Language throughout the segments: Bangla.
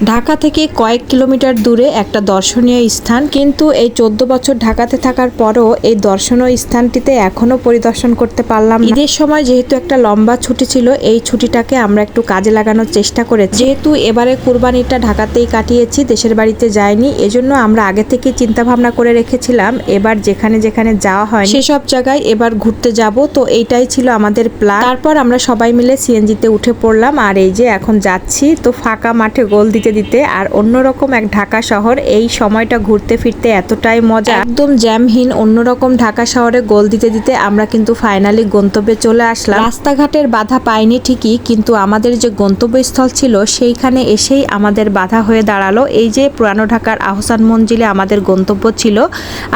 ঢাকা থেকে কয়েক কিলোমিটার দূরে একটা দর্শনীয় স্থান, কিন্তু এই চোদ্দ বছর ঢাকাতে থাকার পরও এই দর্শনীয় স্থানটিতে এখনও পরিদর্শন করতে পারলাম ঈদের সময় যেহেতু একটা লম্বা ছুটি ছিল, এই ছুটিটাকে আমরা একটু কাজে লাগানোর চেষ্টা করেছি। যেহেতু এবারে কুরবানিটা ঢাকাতেই কাটিয়েছি, দেশের বাড়িতে যাইনি, এজন্য আমরা আগে থেকে চিন্তা ভাবনা করে রেখেছিলাম, এবার যেখানে যেখানে যাওয়া হয় সেসব জায়গায় এবার ঘুরতে যাব, তো এইটাই ছিল আমাদের প্ল্যান তারপর আমরা সবাই মিলে সিএনজিতে উঠে পড়লাম, আর এই যে এখন যাচ্ছি, তো ফাঁকা মাঠে গোল দিতে দিতে দিতে আর অন্যরকম এক ঢাকা শহর, এই সময়টা ঘুরতে ফিরতে এতটাই মজা। একদম জ্যামহীন অন্যরকম ঢাকা শহরে গোল দিতে দিতে আমরা কিন্তু ফাইনালি গন্তব্যে চলে আসলাম। রাস্তাঘাটের বাধা পাইনি ঠিকই, কিন্তু আমাদের যে গন্তব্যস্থল ছিল সেইখানে এসেই আমাদের বাধা হয়ে দাঁড়াল। এই যে পুরানো ঢাকার আহসান মঞ্জিলে আমাদের গন্তব্য ছিল,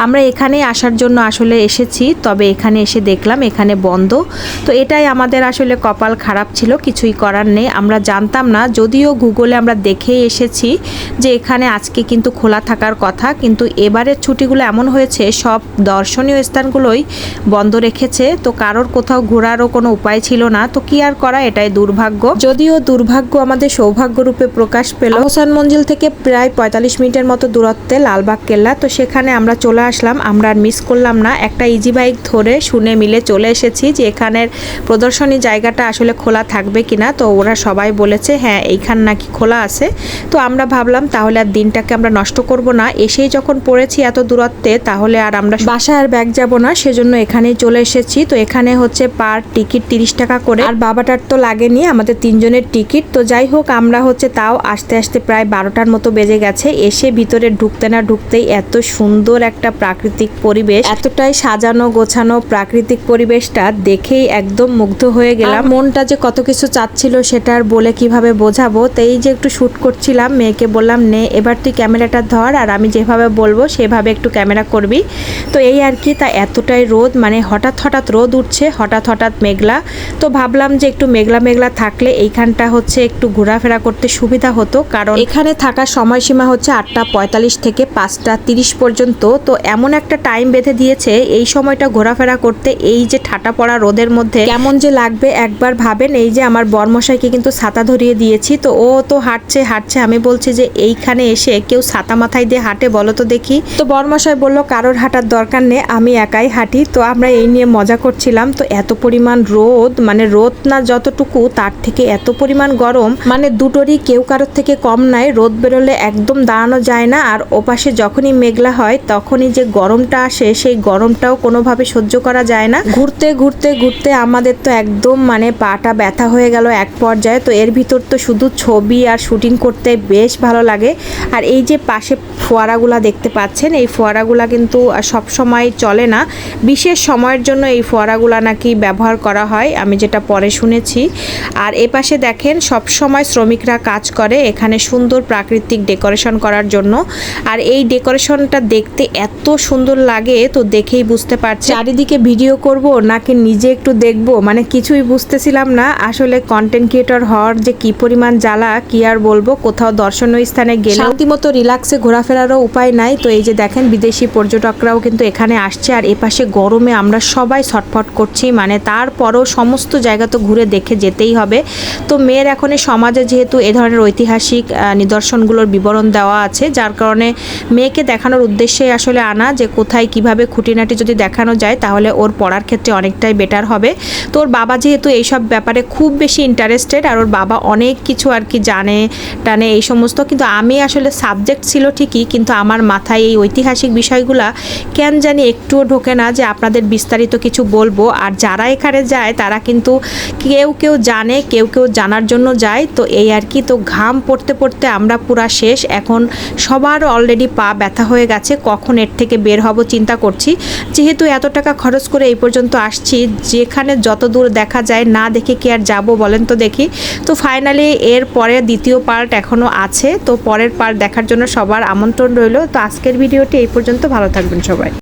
আমরা এখানে আসার জন্য আসলে এসেছি, তবে এখানে এসে দেখলাম এখানে বন্ধ। তো এটাই আমাদের আসলে কপাল খারাপ ছিল, কিছুই করার নেই। আমরা জানতাম না, যদিও গুগলে আমরা দেখেই এসেছি যে এখানে আজকে কিন্তু খোলা থাকার কথা, কিন্তু এবারের ছুটিগুলো এমন হয়েছে, সব দর্শনীয় স্থানগুলোই বন্ধ রেখেছে। তো কারোর কোথাও ঘোরারও কোনো উপায় ছিল না। তো কি আর করা, এটাই দুর্ভাগ্য। যদিও দুর্ভাগ্য আমাদের সৌভাগ্য রূপে প্রকাশ পেল। হোসান মঞ্জিল থেকে প্রায় পঁয়তাল্লিশ মিনিটের মতো দূরত্বে লালবাগ কেল্লা। তো সেখানে আমরা চলে আসলাম। আমরা আর মিস করলাম না। একটা ইজি বাইক ধরে শুনে মিলে চলে এসেছি যে এখানের প্রদর্শনী জায়গাটা আসলে খোলা থাকবে কিনা। তো ওরা সবাই বলেছে হ্যাঁ এইখান নাকি খোলা আছে। তো আমরা ভাবলাম তাহলে আর দিনটাকে আমরা নষ্ট করব না। এসেই যখন পড়েছি এত দূরত্বে তাহলে আর আমরা বাসায় আর ব্যাগ যাব না সেজন্য এখানেই চলে এসেছি। তো এখানে হচ্ছে পার টিকিট তিরিশ টাকা করে। আর বাবাটার তো লাগেনি আমাদের তিনজনের টিকিট। তো যাই হোক আমরা হচ্ছে তাও আসতে আসতে প্রায় বারোটার মতো বেজে গেছে। এসে ভিতরে ঢুকতে না ঢুকতেই এত সুন্দর একটা প্রাকৃতিক পরিবেশ এতটাই সাজানো গোছানো প্রাকৃতিক পরিবেশটা দেখেই একদম মুগ্ধ হয়ে গেলাম। মনটা যে কত কিছু চাচ্ছিল সেটা আর বলে কীভাবে বোঝাবো? তো এই যে একটু শুট করছিলাম মেয়েকে বললাম, নে, এবার তুই ক্যামেরাটা ধর আর আমি যেভাবে বলব সেভাবে একটু ক্যামেরা করবি। তো এই আর কি, তা এতটাই রোদ মানে হঠাৎ হঠাৎ রোদ উঠছে, হঠাৎ হঠাৎ মেঘলা। তো ভাবলাম যে একটু মেঘলা মেঘলা থাকলে এইখানটা হচ্ছে একটু ঘোরাফেরা করতে সুবিধা হতো, কারণ এখানে থাকার সময়সীমা হচ্ছে আটটা পঁয়তাল্লিশ থেকে পাঁচটা তিরিশ পর্যন্ত। তো এমন একটা টাইম বেঁধে দিয়েছে, এই সময়টা ঘোরাফেরা করতে এই যে ঠাটা পড়া রোদের মধ্যে কেমন যে লাগবে, একবার ভাবেন। এই যে আমার বর্মশাইকে কিন্তু ছাতা ধরিয়ে দিয়েছি, তো ও তো হাঁটছে হাঁটছে আমি বলছি যে এইখানে এসে কেউ ছাতা মাথায় দিয়ে হাঁটে, বলো তো দেখি। তো বর্মশাই বলল, কারোর হাঁটার দরকার নেই, আমি একাই হাঁটি। তো আমরা এই নিয়ে মজা করছিলাম। তো এত পরিমাণ রোদ মানে রোদ না যতটুকু, তার থেকে এত পরিমাণ গরম মানে দুটোরই কেউ কারোর থেকে কম নাই। রোদ বেরোলে একদম দাঁড়ানো যায় না, আর ওপাশে যখনই মেঘলা হয়, তখনই যে গরমটা আসে, সেই গরমটাও কোনোভাবে সহ্য করা যায় না। ঘুরতে ঘুরতে ঘুরতে আমাদের তো একদম মানে পাটা ব্যথা হয়ে গেল এক পর্যায়ে। তো এর ভিতর তো শুধু ছবি আর শুটিং করতে বেশ ভালো লাগে। আর এই যে পাশে ফোয়ারাগুলা দেখতে পাচ্ছেন, এই ফোয়ারাগুলা কিন্তু সব সময় চলে না। বিশেষ সময়ের জন্য এই ফোয়ারাগুলা নাকি ব্যবহার করা হয়, আমি যেটা পরে শুনেছি। আর এ পাশে দেখেন সব সময় শ্রমিকরা কাজ করে, এখানে সুন্দর প্রাকৃতিক ডেকোরেশন করার জন্য। আর এই ডেকোরেশনটা দেখতে এত সুন্দর লাগে, তো দেখেই বুঝতে পারছি চারিদিকে ভিডিও করব নাকি নিজে একটু দেখব? মানে কিছুই বুঝতেছিলাম না, আসলে কন্টেন্ট ক্রিয়েটর হওয়ার যে কি পরিমাণ জ্বালা, কি আর বলব? কোথাও দর্শনীয় স্থানে গেলে শান্তিমতো রিল্যাক্সে ঘোরাফেরারও উপায় নাই। তো এই যে দেখেন, বিদেশি পর্যটকরাও কিন্তু এখানে আসছে আর এপাশে গরমে আমরা সবাই ছটফট করছি। মানে তারপরও সমস্ত জায়গা তো ঘুরে দেখে যেতেই হবে। তো মেয়ের এখন সমাজে যেহেতু এ ধরনের ঐতিহাসিক নিদর্শনগুলোর বিবরণ দেওয়া আছে, যার কারণে মেয়েকে দেখানোর উদ্দেশ্যে আসলে আনা যে কোথায় কীভাবে খুঁটিনাটি যদি দেখানো যায়, তাহলে ওর পড়ার ক্ষেত্রে অনেকটাই বেটার হবে। তো ওর বাবা যেহেতু এইসব ব্যাপারে খুব বেশি ইন্টারেস্টেড আর ওর বাবা অনেক কিছু আর কি জানে টানে এই সমস্ত। কিন্তু আমি আসলে সাবজেক্ট ছিল ঠিকই, কিন্তু আমার মাথায় এই ঐতিহাসিক বিষয়গুলা কেন জানি একটুও ঢোকে না যে আপনাদের বিস্তারিত কিছু বলব। আর যারা এখানে যায়, তারা কিন্তু কেউ কেউ জানে, কেউ কেউ জানার জন্য যায়। তো এই আর কি, তো ঘাম পড়তে পড়তে আমরা পুরা শেষ। এখন সবার অলরেডি পা ব্যথা হয়ে গেছে, কখন এর থেকে বের হব চিন্তা করছি। যেহেতু এত টাকা খরচ করে এই পর্যন্ত আসছি, যেখানে যত দূর দেখা যায়, না দেখে কি আর যাব বলেন তো দেখি। তো ফাইনালি এর পরে দ্বিতীয় পার্ট এখনও আছে, তো পরের পার্ট দেখার জন্য সবার আমন্ত্রণ রইল। তো আজকের ভিডিওটি এই পর্যন্ত। ভালো থাকবেন সবাই।